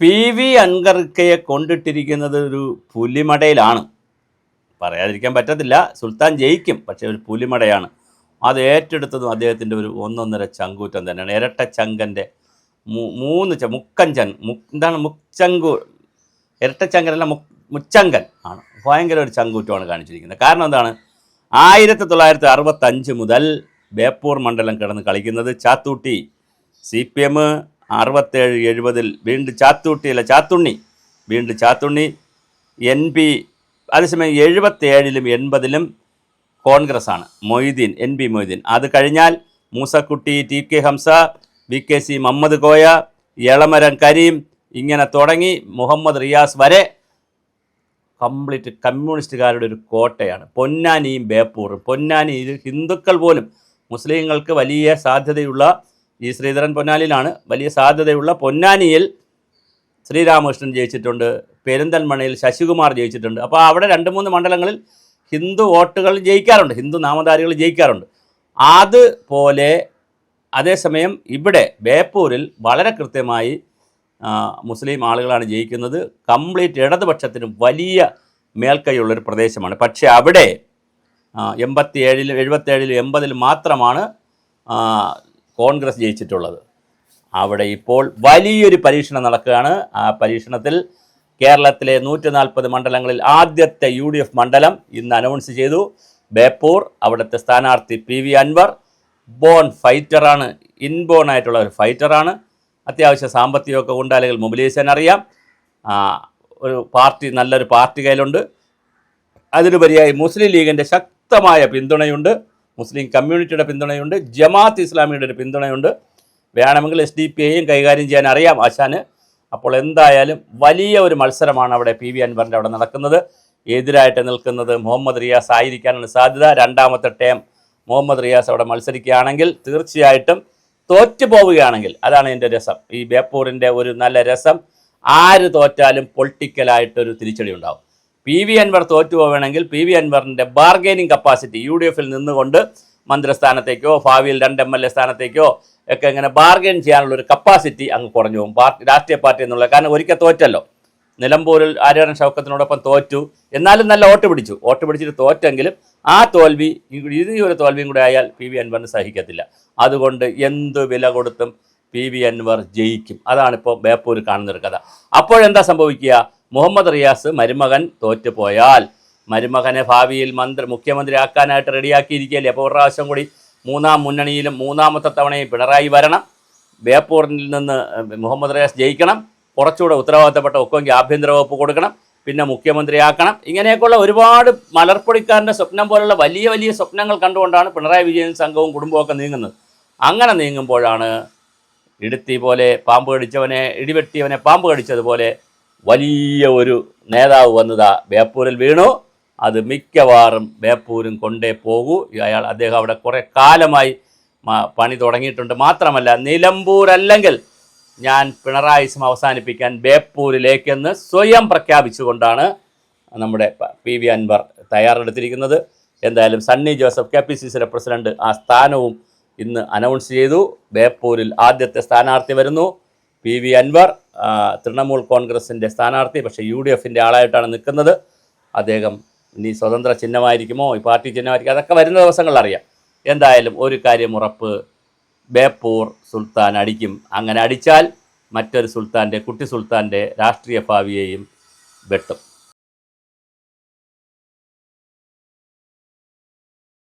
P V അൻകർക്കയെ കൊണ്ടിട്ടിരിക്കുന്നത് ഒരു പുലിമടയിലാണ്. പറയാതിരിക്കാൻ പറ്റത്തില്ല. സുൽത്താൻ ജയിക്കും പക്ഷേ ഒരു പുലിമടയാണ്. അത് ഏറ്റെടുത്തതും അദ്ദേഹത്തിന്റെ ഒരു ഒന്നൊന്നര ചങ്കൂറ്റം തന്നെയാണ്. ഇരട്ട ചങ്കന്റെ മൂന്ന് ച മുക്കൻ ചൻ മു എന്താണ് മുച്ചങ്കു ഇരട്ട ചങ്കനല്ല മു മുച്ചങ്കൻ ആണ്. ഭയങ്കര ഒരു ചങ്കൂറ്റമാണ് കാണിച്ചിരിക്കുന്നത്. കാരണം എന്താണ്? ആയിരത്തി തൊള്ളായിരത്തി അറുപത്തഞ്ച് മുതൽ ബേപ്പൂർ മണ്ഡലം കിടന്ന് കളിക്കുന്നത് ചാത്തൂട്ടി. സി പി എം അറുപത്തേഴ് എഴുപതിൽ വീണ്ടും ചാത്തൂട്ടി അല്ല ചാത്തുണ്ണി വീണ്ടും ചാത്തുണ്ണി എൻ പി അതേസമയം എഴുപത്തേഴിലും എൺപതിലും കോൺഗ്രസ്സാണ്. Moideen N P Moideen. അത് കഴിഞ്ഞാൽ Moosakutty T K Hamza V K C Muhammad Koya Elamaram Kareem ഇങ്ങനെ തുടങ്ങി മുഹമ്മദ് റിയാസ് വരെ കംപ്ലീറ്റ് കമ്മ്യൂണിസ്റ്റുകാരുടെ ഒരു കോട്ടയാണ്. പൊന്നാനിയും ബേപ്പൂറും. പൊന്നാനി ഹിന്ദുക്കൾ പോലും മുസ്ലിങ്ങൾക്ക് വലിയ സാധ്യതയുള്ള ഈ ശ്രീധരൻ പൊന്നാനിയിലാണ് വലിയ സാധ്യതയുള്ള പൊന്നാനിയിൽ ശ്രീരാമകൃഷ്ണൻ ജയിച്ചിട്ടുണ്ട് പെരിന്തൽമണയിൽ ശശികുമാർ ജയിച്ചിട്ടുണ്ട്. അപ്പോൾ അവിടെ രണ്ട് മൂന്ന് മണ്ഡലങ്ങളിൽ ഹിന്ദു വോട്ടുകൾ ജയിക്കാറുണ്ട് ഹിന്ദു നാമധാരികൾ ജയിക്കാറുണ്ട്. അതുപോലെ അതേസമയം ഇവിടെ ബേപ്പൂരിൽ വളരെ കൃത്യമായി മുസ്ലിം ആളുകളാണ് ജയിക്കുന്നത്. കംപ്ലീറ്റ് ഇടതുപക്ഷത്തിന് വലിയ മേൽക്കൈയുള്ളൊരു പ്രദേശമാണ്. പക്ഷേ അവിടെ എൺപത്തി ഏഴിലും എഴുപത്തേഴിലും എൺപതിലും മാത്രമാണ് കോൺഗ്രസ് ജയിച്ചിട്ടുള്ളത്. അവിടെ ഇപ്പോൾ വലിയൊരു പരീക്ഷണം നടക്കുകയാണ്. ആ പരീക്ഷണത്തിൽ കേരളത്തിലെ നൂറ്റി നാൽപ്പത് മണ്ഡലങ്ങളിൽ ആദ്യത്തെ യു ഡി എഫ് മണ്ഡലം ഇന്ന് അനൗൺസ് ചെയ്തു. ബേപ്പൂർ അവിടുത്തെ സ്ഥാനാർത്ഥി പി വി അൻവർ ബോൺ ഫൈറ്ററാണ് ഇൻബോൺ ആയിട്ടുള്ള ഒരു ഫൈറ്ററാണ്. അത്യാവശ്യം സാമ്പത്തികമൊക്കെ ഉണ്ട് അല്ലെങ്കിൽ മൊബിലൈസേഷൻ അറിയാം. ഒരു പാർട്ടി നല്ലൊരു പാർട്ടി കയ്യിലുണ്ട്. അതിനുപരിയായി മുസ്ലിം ലീഗിന്റെ ശക്തമായ പിന്തുണയുണ്ട്. മുസ്ലിം കമ്മ്യൂണിറ്റിയുടെ പിന്തുണയുണ്ട് ജമാഅത്ത് ഇസ്ലാമിയുടെ ഒരു പിന്തുണയുണ്ട്. വേണമെങ്കിൽ എസ് ഡി പി ഐയും കൈകാര്യം ചെയ്യാൻ അറിയാം ആശാന്. അപ്പോൾ എന്തായാലും വലിയ ഒരു മത്സരമാണ് അവിടെ പി വി അൻവറിന്റെ അവിടെ നടക്കുന്നത്. എതിരായിട്ട് നിൽക്കുന്നത് മുഹമ്മദ് റിയാസ് ആയിരിക്കാനാണ് സാധ്യത. രണ്ടാമത്തെ ടേം മുഹമ്മദ് റിയാസ് അവിടെ മത്സരിക്കുകയാണെങ്കിൽ തീർച്ചയായിട്ടും തോറ്റു പോവുകയാണെങ്കിൽ അതാണ് എന്റെ രസം. ഈ ബേപ്പൂരിന്റെ ഒരു നല്ല രസം. ആര് തോറ്റാലും പൊളിറ്റിക്കലായിട്ടൊരു തിരിച്ചടി ഉണ്ടാവും. പി വി അൻവർ തോറ്റു പോവുകയാണെങ്കിൽ പി വി അൻവറിന്റെ ബാർഗൈനിങ് കപ്പാസിറ്റി യു ഡി എഫിൽ നിന്നുകൊണ്ട് മന്ത്രിസ്ഥാനത്തേക്കോ ഭാവിയിൽ രണ്ട് എം എൽ എ സ്ഥാനത്തേക്കോ ഒക്കെ ഇങ്ങനെ ബാർഗൈൻ ചെയ്യാനുള്ള ഒരു കപ്പാസിറ്റി അങ്ങ് കുറഞ്ഞു പോകും. പാർട്ടി രാഷ്ട്രീയ പാർട്ടി എന്നുള്ള കാരണം ഒരിക്കൽ തോറ്റല്ലോ. നിലമ്പൂരിൽ ആര്യവരൻ ഷൗക്കത്തിനോടൊപ്പം തോറ്റു. എന്നാലും നല്ല വോട്ട് പിടിച്ചു. വോട്ട് പിടിച്ചിട്ട് തോറ്റെങ്കിലും ആ തോൽവി ഇനി ഒരു തോൽവിയും കൂടെ ആയാൽ പി വി അൻവറിന് സഹിക്കത്തില്ല. അതുകൊണ്ട് എന്ത് വില കൊടുത്തും പി വി അൻവർ ജയിക്കും. അതാണിപ്പോൾ ബേപ്പൂർ കാണുന്നൊരു കഥ. അപ്പോഴെന്താ സംഭവിക്കുക? മുഹമ്മദ് റിയാസ് മരുമകൻ തോറ്റുപോയാൽ. മരുമകനെ ഭാവിയിൽ മന്ത്രി മുഖ്യമന്ത്രി ആക്കാനായിട്ട് റെഡിയാക്കിയിരിക്കുകയല്ലേ? അപ്പോൾ ഒരു പ്രാവശ്യം കൂടി മൂന്നാം മുന്നണിയിലും മൂന്നാമത്തെ തവണയും പിണറായി വരണം. ബേപ്പൂറിൽ നിന്ന് മുഹമ്മദ് റിയാസ് ജയിക്കണം. കുറച്ചുകൂടെ ഉത്തരവാദിത്തപ്പെട്ട ഒക്കെങ്കിൽ ആഭ്യന്തര വകുപ്പ് കൊടുക്കണം. പിന്നെ മുഖ്യമന്ത്രിയാക്കണം. ഇങ്ങനെയൊക്കെയുള്ള ഒരുപാട് മലർപ്പൊടിക്കാരന്റെ സ്വപ്നം പോലുള്ള വലിയ വലിയ സ്വപ്നങ്ങൾ കണ്ടുകൊണ്ടാണ് പിണറായി വിജയൻ സംഘവും കുടുംബവും ഒക്കെ നീങ്ങുന്നത്. അങ്ങനെ നീങ്ങുമ്പോഴാണ് ഇടുത്തി പോലെ പാമ്പ് കടിച്ചവനെ ഇടിവെട്ടിയവനെ പാമ്പ് കടിച്ചതുപോലെ വലിയ ഒരു നേതാവ് വന്നതാ ബേപ്പൂരിൽ വീണു. അത് മിക്കവാറും ബേപ്പൂരും കൊണ്ടേ പോകൂ. അയാൾ അദ്ദേഹം അവിടെ കുറേ കാലമായി പണി തുടങ്ങിയിട്ടുണ്ട്. മാത്രമല്ല നിലമ്പൂരല്ലെങ്കിൽ ഞാൻ പിണറായിസം അവസാനിപ്പിക്കാൻ ബേപ്പൂരിലേക്കെന്ന് സ്വയം പ്രഖ്യാപിച്ചുകൊണ്ടാണ് നമ്മുടെ പ- വി അൻവർ തയ്യാറെടുത്തിരിക്കുന്നത്. എന്തായാലും Sunny Joseph K P C സിയുടെ പ്രസിഡന്റ് ആ സ്ഥാനവും ഇന്ന് അനൗൺസ് ചെയ്തു. ബേപ്പൂരിൽ ആദ്യത്തെ സ്ഥാനാർത്ഥി വരുന്നു. P V Anwar. തൃണമൂൽ കോൺഗ്രസിന്റെ സ്ഥാനാർത്ഥി പക്ഷേ യു ഡി എഫിന്റെ ആളായിട്ടാണ് നിൽക്കുന്നത്. അദ്ദേഹം ഇനി സ്വതന്ത്ര ചിഹ്നമായിരിക്കുമോ? ഈ പാർട്ടി ചിഹ്നമായിരിക്കും? അതൊക്കെ വരുന്ന ദിവസങ്ങളിൽ അറിയാം. എന്തായാലും ഒരു കാര്യം ഉറപ്പ്. ബേപ്പൂർ സുൽത്താൻ അടിക്കും. അങ്ങനെ അടിച്ചാൽ മറ്റൊരു സുൽത്താന്റെ കുട്ടി സുൽത്താന്റെ രാഷ്ട്രീയ ഭാവിയെയും വെട്ടും.